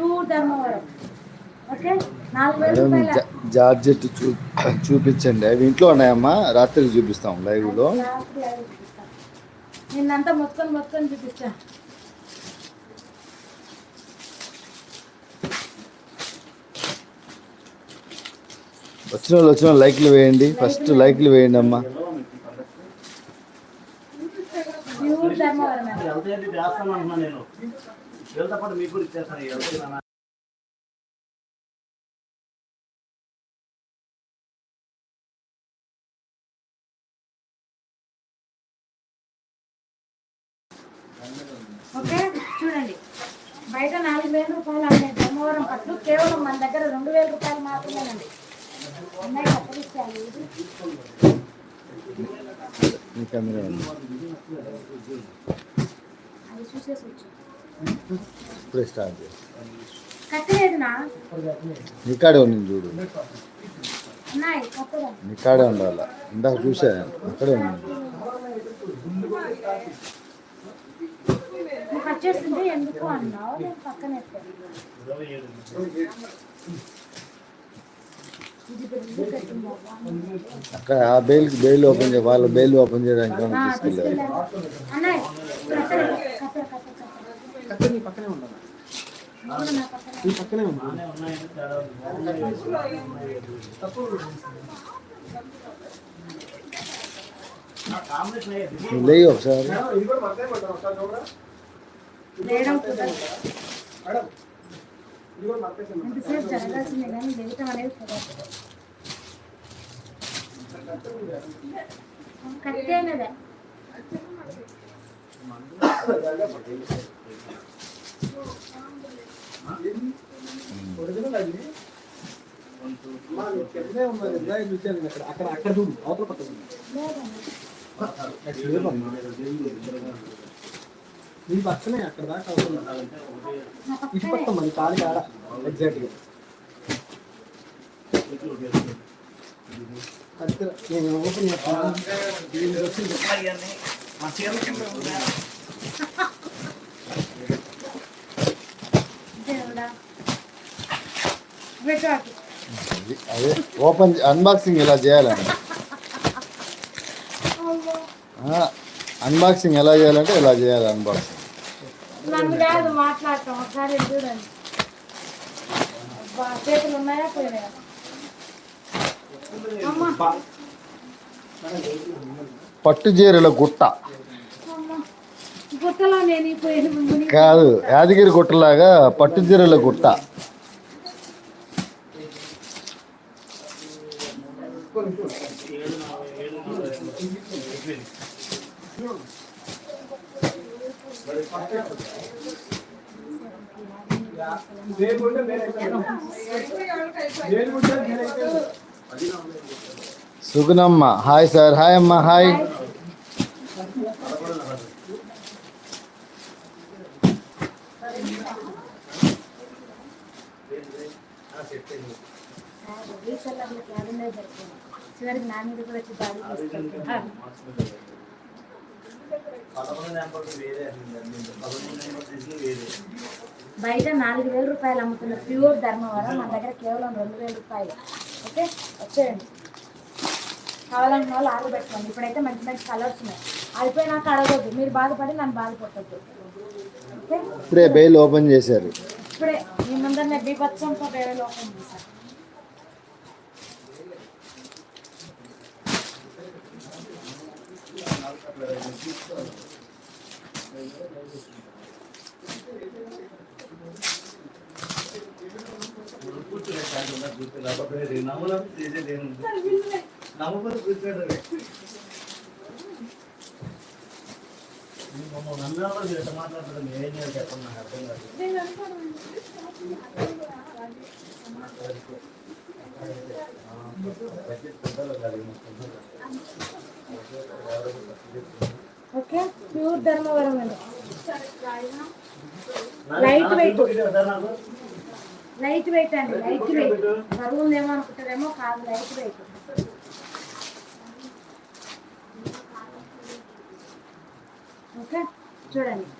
Pure Dharmavaram okay georgette చూ చూపించండి. అవి ఇంట్లో ఉన్నాయమ్మా? రాత్రికి చూపిస్తాం లైవ్లో. రాత్రి. నిన్నంతా మొత్తం మొత్తం చూపించా. వచ్చిన వాళ్ళు వచ్చిన వాళ్ళు లైక్లు వేయండి. ఫస్ట్ లైక్లు వేయండి అమ్మా. వెళ్తా పాటు మీకు కూడా ఇచ్చేస్తాను ఓకే చూడండి. బయట నాలుగు వేల రూపాయలు అమ్మే ధర్మవరం పట్టు కేవలం మన దగ్గర రెండు వేల రూపాయలు మాత్రమేనండి. అన్నయ్య. అది చూసేసి వచ్చు ఇప్పుడే స్టార్ట్ చేసి కట్టలేదునా? నీకాడే ఉంది చూడు. నీకాడే ఉండాలి? ఇందాక చూసా అక్కడే ఉంది ఎందుకు అన్నావు? పక్కన? అక్కడ ఆ బెయిల్కి బెయిల్ ఓపెన్ చేయ వాళ్ళ బెయిల్ ఓపెన్ చేయడానికి తీసుకెళ్ళారు కత్తి నీ పక్కనే ఉండాలి నువ్వు నా పక్కన లేయి ఒకసారి. ఎంతసేపు జరగాల్సిందే కానీ అనేది కట్టేనదే ఒరిజినల్ అది అమ్మా, నీకు కిందే ఉన్నది ఇందాక చూశాను నేను అక్కడ అక్కడ అక్కడ చూడు అవతల పక్కన ఉంది. అక్కడ లేదమ్మా. నీ పక్కనే అక్కడ దాకా అవతల ఉంది. నా ఇటు పక్కనే పక్క మన కాలు కాడ ఎగ్జాక్ట్గా కత్తి నేను ఓపెన్ చేస్తాను అదే ఓపెన్ అన్బాక్సింగ్ ఇలా చేయాలండి. అన్బాక్సింగ్ ఎలా చేయాలంటే ఇలా చేయాలి అన్బాక్సింగ్ పట్టు చీరల గుట్ట. కాదు యాదగిరి గుట్టలాగా పట్టుచీరల గుట్ట. దేనికుంటే సుగుణమ్మ హాయ్ సార్. హాయ్ అమ్మ హాయ్. చివరికి నా మీద కూడా వచ్చి దాడి బయట నాలుగు వేల రూపాయలు అమ్ముతున్న ప్యూర్ ధర్మవరం మన దగ్గర కేవలం రెండు వేల రూపాయలు. ఓకే? వచ్చేయండి. కావాలంటే వాళ్ళు ఆర్డర్ పెట్టుకోండి. ఇప్పుడైతే మంచి మంచి కలర్స్ ఉన్నాయి. అయిపోయినాక అడగొద్దు. మీరు బాధపడి నన్ను బాధపడద్దు. ఇప్పుడే బెయిల్ ఓపెన్ చేశారు. ఇప్పుడే ఓకే ప్యూర్ ధర్మవరం అండి. లైట్ వెయిట్ లైట్ వెయిట్ అండి లైట్ వెయిట్ బరువులు ఏమో అనుకుంటారేమో కాదు లైట్ వెయిట్ ఓకే చూడండి.